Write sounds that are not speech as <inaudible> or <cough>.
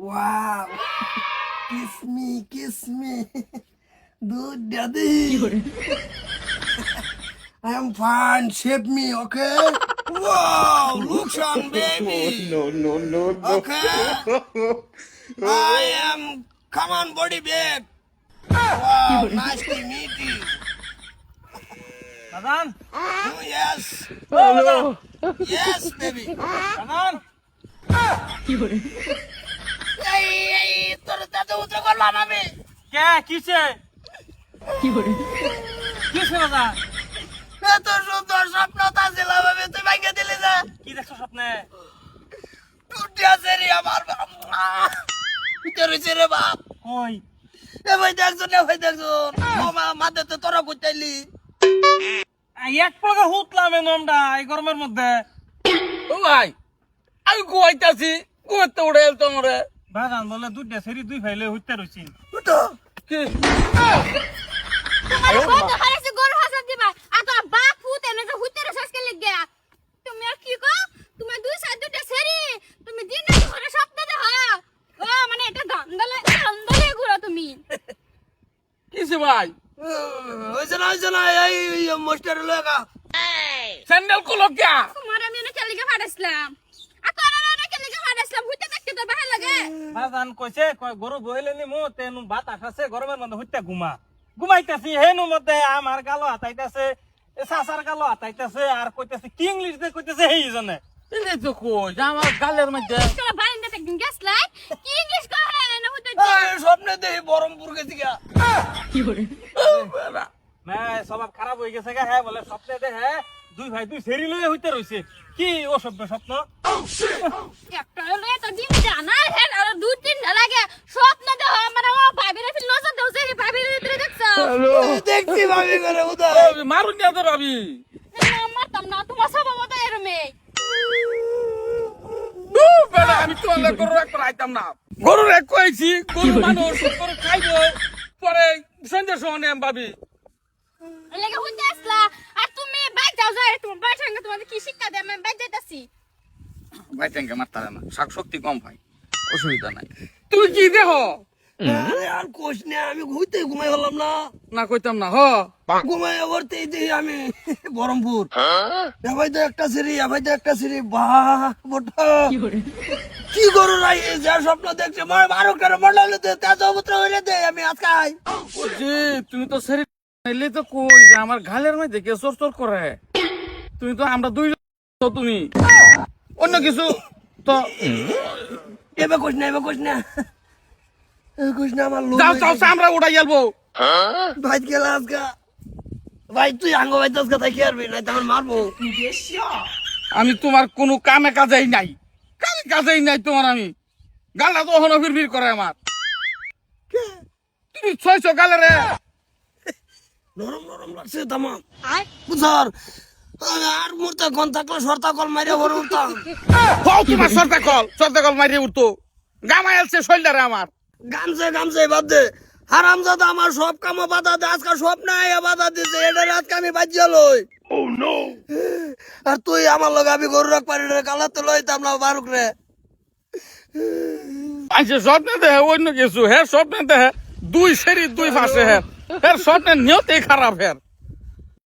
Wow. Kiss me, kiss me. Good daddy. I am fine. Shape me, okay? Wow, look on baby. No, no, no, no. Okay. I am. Come on, body bag. Wow, nice to meet you. বাজান Oh, yes. ও বাজান Yes, দাদু উত্তর করলাম আমি কে? কিছে কিছে বাজান এত সুন্দর স্বপ্ন তা ছিলাম আমি তুই ভাঙে দিলি যে। কি দেখছ স্বপ্নে? টুটি আছে রে আমার বাপ ভিতরে রে বাপ। কই? এ ভাই দেখছ না ভাই দেখছ মাঝে তো তোরা বুঝাইলি এক প্রকার হুতলাম নমটা এই গরমের মধ্যে। ও ভাই আমি ঘুমাইতেছি ঘুমাতে উঠে এলতো মরে বাজান বলে দুইটা সেরি দুই ভাইলে হইতে রইছি। তো কি? তোমার কত হারাছে গরু হাজার দিবা। আর তোমার বাপ ফুট এনে যে হুইতে রে শেষকে লিগে। তুমি আর কি কো তোমার দুই সাইড দুইটা সেরি। তুমি দিন করে স্বপ্ন দেখো। ও মানে এটা গন্ধলে গন্ধলে ঘুরো তুমি। কিসে ভাই? হয়েছে না হয়েছে না এই মাস্টার লগা স্যান্ডেল কুলো কে তোমার আমি অনেক লিগে ফাটাইছিলাম। তোর লিগে হুইতে দেখতে তো ভালো লাগে। বাজান কইছে কয় গরু বইলে নি মো তেনু ভাত আসাছে গরমের মধ্যে হইতে ঘুমা। ঘুমাইতেছি হেনু মধ্যে আমার গালো হাতাইতেছে সাসার গালো হাতাইতেছে আর কইতেছে কি ইংলিশ দিয়ে কইতেছে এই জনে এই তো কই? আমার গালের মধ্যে। তোরা বারিন্দাতে একদিন গেছলাই কি ইংলিশ কহে না হুইতে স্বপ্নে দেখি বরমপুর গেছি গা। হ্যাঁ স্বভাব খারাপ হয়ে গেছে গা হ্যাঁ বলে স্বপ্নে দে হ্যাঁ দুই ভাই দুই সেরি লয়ে হইতে রইছে। কি ও স্বপ্ন স্বপ্ন? একটা হলো তো দিন জানা হে আর দুই তিন লাগে স্বপ্ন দেখো আমার ও ভাবিরে ফিল নজর দেও সেই ভাবিরে ভিতরে দেখছ দেখছি ভাবি করে উদয় মারুন না তো ভাবি না তোমার স্বভাব মতো এরমে বেড়া আমি তো অনেক গরু এক আইতাম না গরু এক কইছি গরু মানুষ গরু খাইব পরে সন্ধ্যের সময় আমি ভাবি লেগে আসলা আর তুমি বাইক যাও যাও তোমার বাইক সঙ্গে তোমাদের কি শিক্ষা দেয় আমি বাইক যাইতাছি ভাই ট্যাঙ্কে মারতারে না। শাক শক্তি কম পাই অসুবিধা নাই। তুই কি দেহ আরে আর কোষ না আমি ঘুরতে ঘুমাই হলাম না। না কইতাম না হ। ঘুমাই দেখি আমি <laughs> বহরমপুর এবার তো একটা সিঁড়ি এবার তো একটা সিঁড়ি। বাহ বটা। কি করু? রাই যা স্বপ্ন দেখছে মার বারো কেন মন্ডলে দে তেজ অবত্র হইলে দে আমি জি তুমি তো সেরি এলে তো কই যে আমার গালের মধ্যে কে চোর চোর করে? তুমি তো আমরা দুই তো তুমি। অন্য কিছু? তো এবার না এবার কোষ না। এবার কোষ না আমার লোক যাও যাও আমরা উড়াই গেলবো ভাই গেল আজকে। ভাই তুই আঙ্গ ভাই আজকে তাই খেয়ারবি না তখন মারবো। আমি তোমার কোনো কামে কাজেই নাই। কামে কাজেই নাই তোমার আমি। গালটা তো ওখানে ফির করে আমার। তুমি ছয়শো গালে রে। নরম নরম লাগছে তামাম। বুঝার। আর মুহূর্তে গন থাকলে সর্তা কল মারিয়া ভরে উঠতাম। হও তোমার সর্দা কল সর্দা কল মারিয়ে উঠতো। গামা এলছে শৈলদারে আমার। গামছে গামছে বাদ দে। হারাম জাদা আমার সব কামে বাধা দে আজকাল সব নাই বাধা দিছে এটা আজকে আমি বাজিয়া লই। আর তুই আমার লগে আমি গরু রাখ পারি রে কালা তো লইতাম না বারুক রে। আইসে স্বপ্নে দেহে অন্য কিছু হ্যাঁ স্বপ্নে দেহে দুই সেরি দুই পাশে হ্যাঁ হ্যাঁ স্বপ্নে নিয়তেই খারাপ হ্যাঁ